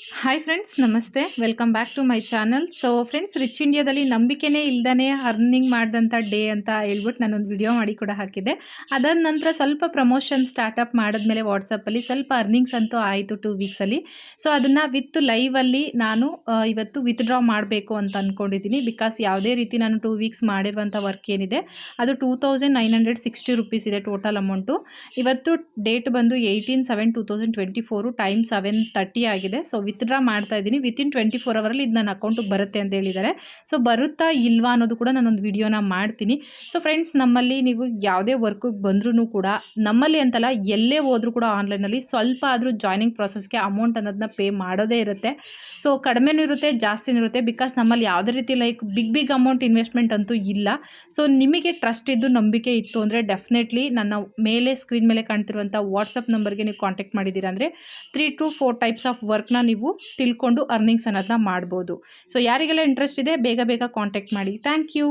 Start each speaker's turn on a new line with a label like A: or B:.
A: Hi friends ನಮಸ್ತೆ. Welcome back to my channel so friends rich ಇಂಡಿಯಾದಲ್ಲಿ ನಂಬಿಕೆನೇ ಇಲ್ದೇ ಅರ್ನಿಂಗ್ ಮಾಡಿದಂಥ ಡೇ ಅಂತ ಹೇಳ್ಬಿಟ್ಟು ನಾನೊಂದು ವಿಡಿಯೋ ಮಾಡಿ ಕೂಡ ಹಾಕಿದ್ದೆ. ಅದಾದ ನಂತರ ಸ್ವಲ್ಪ ಪ್ರಮೋಷನ್ ಸ್ಟಾರ್ಟಪ್ ಮಾಡಿದ್ಮೇಲೆ ವಾಟ್ಸಪ್ಪಲ್ಲಿ ಸ್ವಲ್ಪ ಅರ್ನಿಂಗ್ಸ್ ಅಂತೂ ಆಯಿತು ಟೂ ವೀಕ್ಸಲ್ಲಿ ಸೊ ಅದನ್ನು ವಿತ್ ಲೈವಲ್ಲಿ ನಾನು ಇವತ್ತು ವಿತ್ಡ್ರಾ ಮಾಡಬೇಕು ಅಂತ ಅಂದ್ಕೊಂಡಿದ್ದೀನಿ ಬಿಕಾಸ್ ಯಾವುದೇ ರೀತಿ ನಾನು ಟೂ ವೀಕ್ಸ್ ಮಾಡಿರುವಂಥ ವರ್ಕ್ ಏನಿದೆ, ಅದು two thousand nine hundred sixty rupees ಇದೆ ಟೋಟಲ್ ಅಮೌಂಟು ಇವತ್ತು ಡೇಟ್ ಬಂದು eighteen seven two thousand twenty four time seven thirty ಆಗಿದೆ. ಸೊ ವಿತ್ಡ್ರಾ ಮಾಡ್ತಾ ಇದ್ದೀನಿ. ವಿತಿನ್ ಟ್ವೆಂಟಿ ಫೋರ್ ಅವರಲ್ಲಿ ಇದು ನನ್ನ ಅಕೌಂಟಿಗೆ ಬರುತ್ತೆ ಅಂತ ಹೇಳಿದ್ದಾರೆ. ಸೊ ಬರುತ್ತಾ ಇಲ್ವಾ ಅನ್ನೋದು ಕೂಡ ನಾನೊಂದು ವಿಡಿಯೋನ ಮಾಡ್ತೀನಿ. ಸೊ ಫ್ರೆಂಡ್ಸ್ ನಮ್ಮಲ್ಲಿ ನೀವು ಯಾವುದೇ ವರ್ಕಿಗೆ ಬಂದ್ರೂ ಕೂಡ, ನಮ್ಮಲ್ಲಿ ಅಂತಲ್ಲ ಎಲ್ಲೇ ಹೋದರೂ ಕೂಡ ಆನ್ಲೈನಲ್ಲಿ ಸ್ವಲ್ಪ ಆದರೂ ಜಾಯ್ನಿಂಗ್ ಪ್ರಾಸೆಸ್ಗೆ ಅಮೌಂಟ್ ಅನ್ನೋದನ್ನ ಪೇ ಮಾಡೋದೇ ಇರುತ್ತೆ. ಸೊ ಕಡಿಮೆನೂ ಇರುತ್ತೆ, ಜಾಸ್ತಿನೂ ಇರುತ್ತೆ ಬಿಕಾಸ್ ನಮ್ಮಲ್ಲಿ ಯಾವುದೇ ರೀತಿ like big big amount investment ಅಂತೂ ಇಲ್ಲ. ಸೊ ನಿಮಗೆ ಟ್ರಸ್ಟ್ ಇದ್ದು ನಂಬಿಕೆ ಇತ್ತು ಅಂದರೆ ಡೆಫಿನೆಟ್ಲಿ ನನ್ನ ಮೇಲೆ ಸ್ಕ್ರೀನ್ ಮೇಲೆ ಕಾಣ್ತಿರುವಂಥ ವಾಟ್ಸಪ್ ನಂಬರ್ಗೆ ನೀವು ಕಾಂಟ್ಯಾಕ್ಟ್ ಮಾಡಿದ್ದೀರಾ ಅಂದರೆ three to four types of ವರ್ಕ್ನ ನೀವು ತಿಳ್ಕೊಂಡು ಅರ್ನಿಂಗ್ಸ್ ಅನ್ನೋದನ್ನ ಮಾಡ್ಬೋದು. ಸೊ ಯಾರಿಗೆಲ್ಲ ಇಂಟ್ರೆಸ್ಟ್ ಇದೆ, ಬೇಗ ಬೇಗ ಕಾಂಟ್ಯಾಕ್ಟ್ ಮಾಡಿ. Thank you